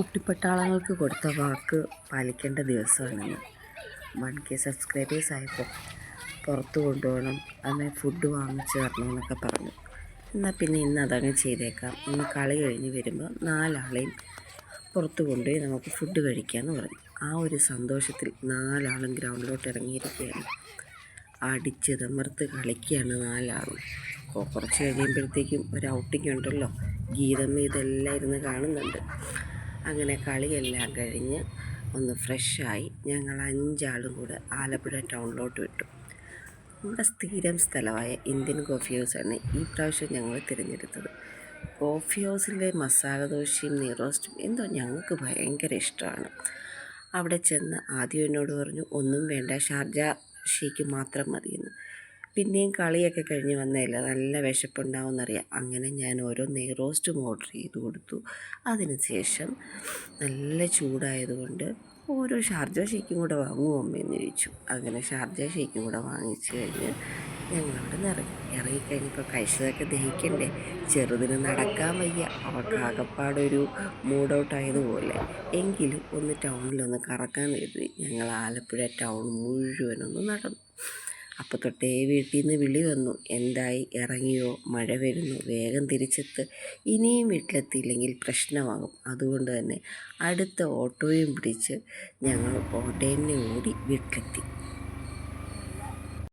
കുട്ടിപ്പട്ടാളങ്ങൾക്ക് കൊടുത്ത വാക്ക് പാലിക്കേണ്ട ദിവസമാണിന്ന്. One K subscribers ആയപ്പോൾ പുറത്ത് കൊണ്ടുപോകണം അന്ന് ഫുഡ് വാങ്ങിച്ച് തരണമെന്നൊക്കെ പറഞ്ഞു. എന്നാൽ പിന്നെ ഇന്ന് അതങ്ങ് ചെയ്തേക്കാം. ഇന്ന് കളി കഴിഞ്ഞ് വരുമ്പോൾ നാലാളെയും പുറത്ത് കൊണ്ടുപോയി നമുക്ക് ഫുഡ് കഴിക്കാമെന്ന് പറഞ്ഞു. ആ ഒരു സന്തോഷത്തിൽ നാലാളും ഗ്രൗണ്ടിലോട്ട് ഇറങ്ങിയിരിക്കുകയാണ്. അടിച്ച് തമർത്ത് കളിക്കുകയാണ് നാലാളും. കുറച്ച് കഴിയുമ്പോഴത്തേക്കും ഒരു ഔട്ടിംഗ് ഉണ്ടല്ലോ. ഗീതമ്മ ഇതെല്ലാം ഇരുന്ന് കാണുന്നുണ്ട്. അങ്ങനെ കളിയെല്ലാം കഴിഞ്ഞ് ഒന്ന് ഫ്രഷായി ഞങ്ങൾ അഞ്ചാളും കൂടെ ആലപ്പുഴ ടൗണിലോട്ട് വിട്ടു. നമ്മുടെ സ്ഥിരം സ്ഥലമായ ഇന്ത്യൻ കോഫി ഹൗസാണ് ഈ പ്രാവശ്യം ഞങ്ങൾ തിരഞ്ഞെടുത്തത്. കോഫി ഹൗസിലെ മസാല ദോശയും നീറോസ്റ്റും എന്തോ ഞങ്ങൾക്ക് ഭയങ്കര ഇഷ്ടമാണ്. അവിടെ ചെന്ന് ആദ്യം എന്നോട് പറഞ്ഞു ഒന്നും വേണ്ട ഷാർജ ഷീക്ക് മാത്രം മതിയെന്ന്. പിന്നെയും കളിയൊക്കെ കഴിഞ്ഞ് വന്നതല്ല നല്ല വിശപ്പുണ്ടാവുമെന്നറിയാം അങ്ങനെ ഞാൻ ഓരോ നെയ്റോസ്റ്റും ഓർഡർ ചെയ്ത് കൊടുത്തു. അതിന് ശേഷം നല്ല ചൂടായതുകൊണ്ട് ഓരോ ഷാർജ ഷേക്കും കൂടെ വാങ്ങുമോ അമ്മയെന്ന് ചോദിച്ചു. അങ്ങനെ ഷാർജ ഷേക്കും കൂടെ വാങ്ങിച്ച് കഴിഞ്ഞ് ഞങ്ങളവിടെ നിന്ന് ഇറങ്ങി. ഇറങ്ങിക്കഴിഞ്ഞപ്പോൾ കഴിച്ചതൊക്കെ ദഹിക്കണ്ടേ? ചെറുതിന് നടക്കാൻ വയ്യ. അവൾക്ക് ആകപ്പാടൊരു മൂഡ് ഔട്ട് ആയതുപോലെ. എങ്കിലും ഒന്ന് ടൗണിലൊന്ന് കറക്കാൻ കരുതി ഞങ്ങൾ ആലപ്പുഴ ടൗൺ മുഴുവനൊന്ന് നടന്നു. അപ്പോൾ തൊട്ടേ വീട്ടിൽ നിന്ന് വിളി വന്നു. എന്തായി? ഇറങ്ങിയോ? മഴ വരുന്നു. വേഗം തിരിച്ചെത്ത്. ഇനിയും വീട്ടിലെത്തിയില്ലെങ്കിൽ പ്രശ്നമാകും. അതുകൊണ്ട് തന്നെ അടുത്ത ഓട്ടോയും പിടിച്ച് ഞങ്ങൾ ഓട്ടേനെ ഓടി വീട്ടിലെത്തി.